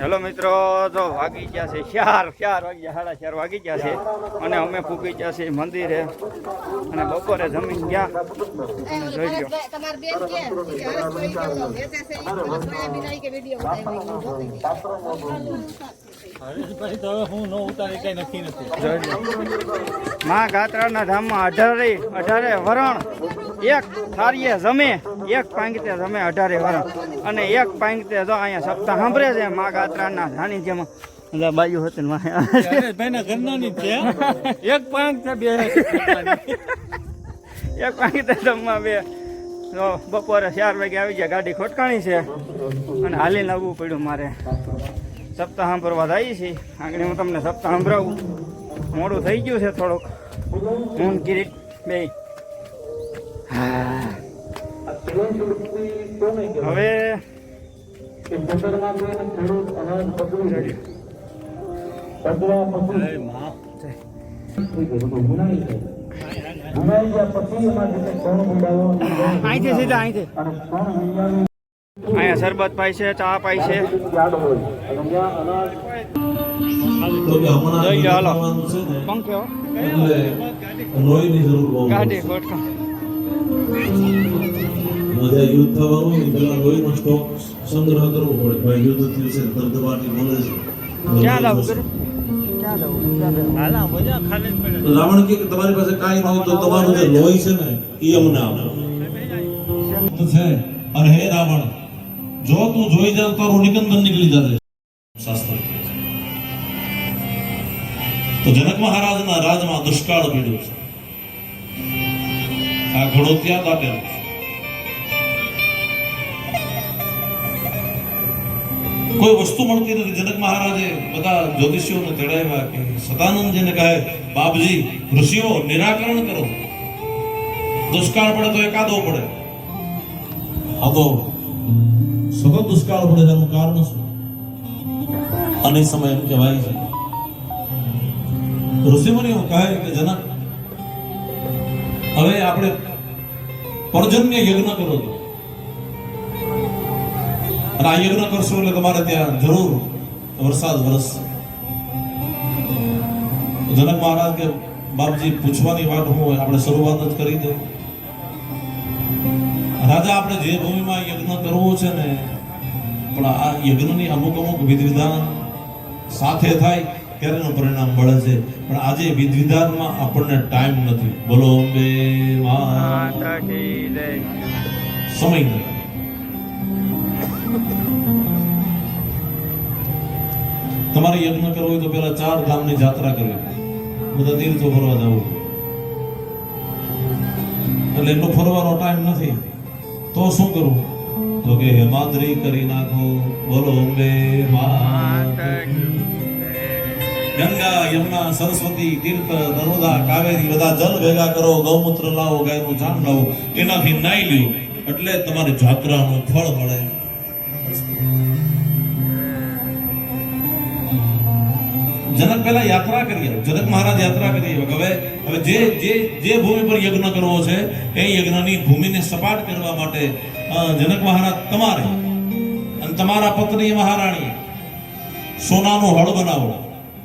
Hello મિત્રો જો વાગી ગયા છે. ચાર ચાર વાગ્યા સાડા ચાર વાગી ગયા છે. અને અમે ફૂકી ગયા છે મંદિરે. અને બપોરે જમીન ગયા. જોઈ લો માં ગાત્રાના ધામમાં અઢારે અઢારે વરણ એક થારીએ જમે એક પાંગતે જમે અઢારે વરણ. અને એક પાંગતે જો અહીંયા સપ્તાહ સાંભળે છે માં ગાત્રાના ધાની જેમ. એટલે બાજુ હતી ને વાંહે. હરેશભાઈ ઘરના ની છે એક પાંગ છે બે એક પાંગતે જમવા બે. તો બપોરે ચાર વાગે આવી ગયા ગાડી ખોટકાણી છે. અને હાલીને આવવું પડ્યું મારે. સપ્તાહ સાંભળવા જાય છે. આગળ હું તમને સપ્તાહ સાંભળાવું મોડું થઈ ગયું છે થોડુંક. હું કિરીટ બે હવે અહીંથી સીધા અહીંથી અહીંયા શરબત પાય છે ચા પાય છે. તો કે હમણાં જોઈ લો, હાલો. આવવાનું છે ને પંખો. એટલે લોહીની જરૂર બહુ ગાડી પડશે. ખોટકા યુદ્ધ થવાનું હોય પેલા લોહીનો સ્ટોક સંગ્રહ કરવો પડે. ભાઈ યુદ્ધ થયું છે ધબધબાટી મળે છે. ક્યાં લાવું કરે? ક્યાં લાવું ક્યાં લાવું? હાલા મજા ખાલી જ પડે. તો રાવણ કે તમારી પાસે કાંઈ નહીં તો તમારું જે લોહી છે ને એ અમને આપો. અને હે રાવણ જો તું જોઈ જા તો તારું નિકંદન નીકળી જશે. શાસ્ત્ર તો જનક મહારાજના રાજમાં દુષ્કાળ પીડ્યો છે. આ ઘોડો ત્યાં દાટેલો કોઈ વસ્તુ મળતી નથી. જનક મહારાજે બધા જ્યોતિષીઓને તેડાવ્યા કે સદાનંદજીને કહે, બાપજી, ઋષિઓ, નિરાકરણ કરો. દુષ્કાળ પડે તો એકાદો પડે. આ તો દુષ્કાળ પડે તેનું કારણ શું? અને સમય એમ કહેવાય છે. ઋષિમુનિઓ કહે કે જનક હવે આપણે પરજન્ય યજ્ઞ કરો છો અને આ યજ્ઞ કરશો એટલે તમારે ત્યાં જરૂર વરસાદ વરસશે. જનક મહારાજ કે, બાપજી, પૂછવાની વાત હું આપણે શરૂઆત જ કરી દઉં રાજા, આપણે જે ભૂમિમાં યજ્ઞ કરવો છે ને પણ આ યજ્ઞની અમુક અમુક વિધિવિધાન સાથે થાય ત્યારે એનું પરિણામ મળે છે. પણ આજે વિધિવિધાનમાં આપણને ટાઈમ નથી. બોલો, અંબે. સમય નથી. તમારે યજ્ઞ કરવો હોય તો પેલા ચાર ધામની જાત્રા કરવી. બધા તીર્થો ફરવા જવું. એટલે એટલો ફરવાનો ટાઈમ નથી. તો શું કરવું? તો કે હેમાદ્રી કરી નાખો બોલો, અંબે. ગંગા, યમુના, સરસ્વતી, તીર્થ, નર્મદા, કાવેરી, બધા જલ ભેગા કરો, ગૌમૂત્ર લાવો, ગાયનું છાણ લાવો એનાથી નાઈ લ્યો એટલે તમારે જાત્રાનું ફળ મળે જનક પહેલા યાત્રા કરી. જનક મહારાજ યાત્રા કરી. હવે હવે જે જે જે ભૂમિ પર યજ્ઞ કરવો છે, એ યજ્ઞની ભૂમિને સપાટ કરવા માટે જનક મહારાજ તમારે અને તમારા પત્ની મહારાણી સોનાનો હળ બનાવો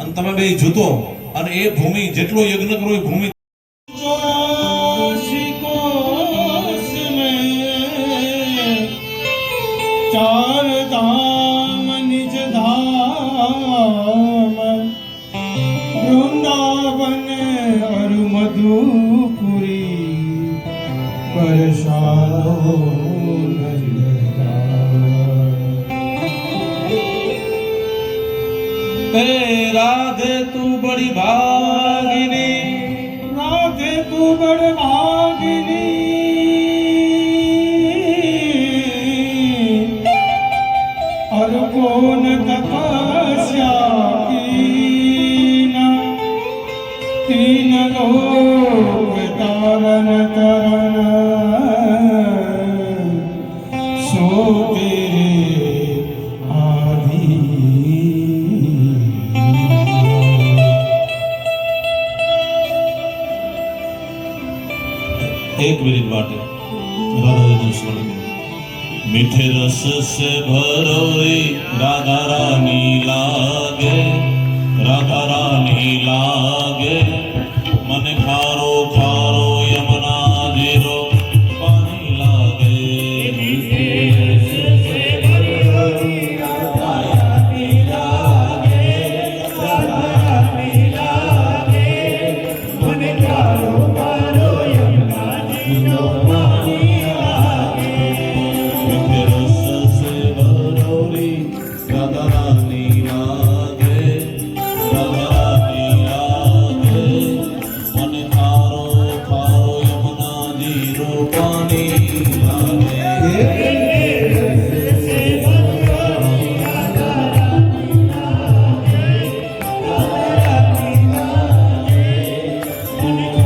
અને તમે બે જૂતો અને એ ભૂમિ જેટલો યજ્ઞ કરો એ ભૂમિ ચાર ધામ, નિજ ધામ, વૃંદાવન અરુ મધુપુરી પરસાઓ બડી ભાગિની રાખે તું બડ ભાગિની. से भरोई राधा रानी लागे राधा रानी लागे Thank you.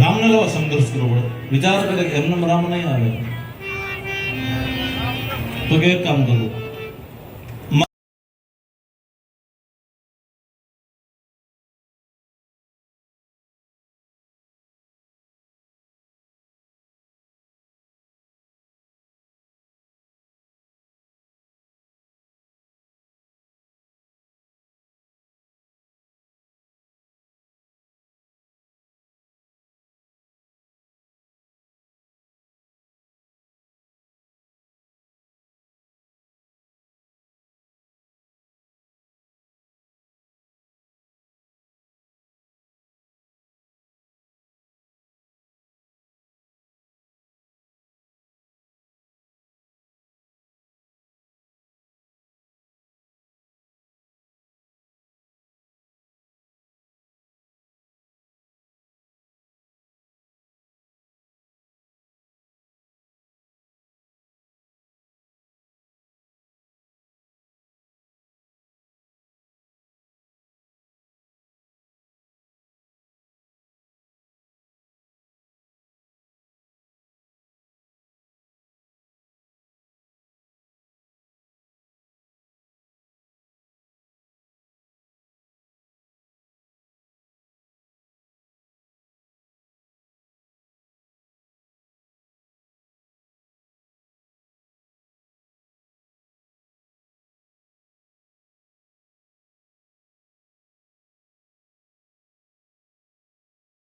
ರಾಮನಲ್ಲವ ಸಂಘರ್ಷ ಗುರುಗಳು ವಿಚಾರಗಳಿಗೆ ಎನ್ನ ರಾಮನೇ ಆಗ काम ಕಾಮಗಳು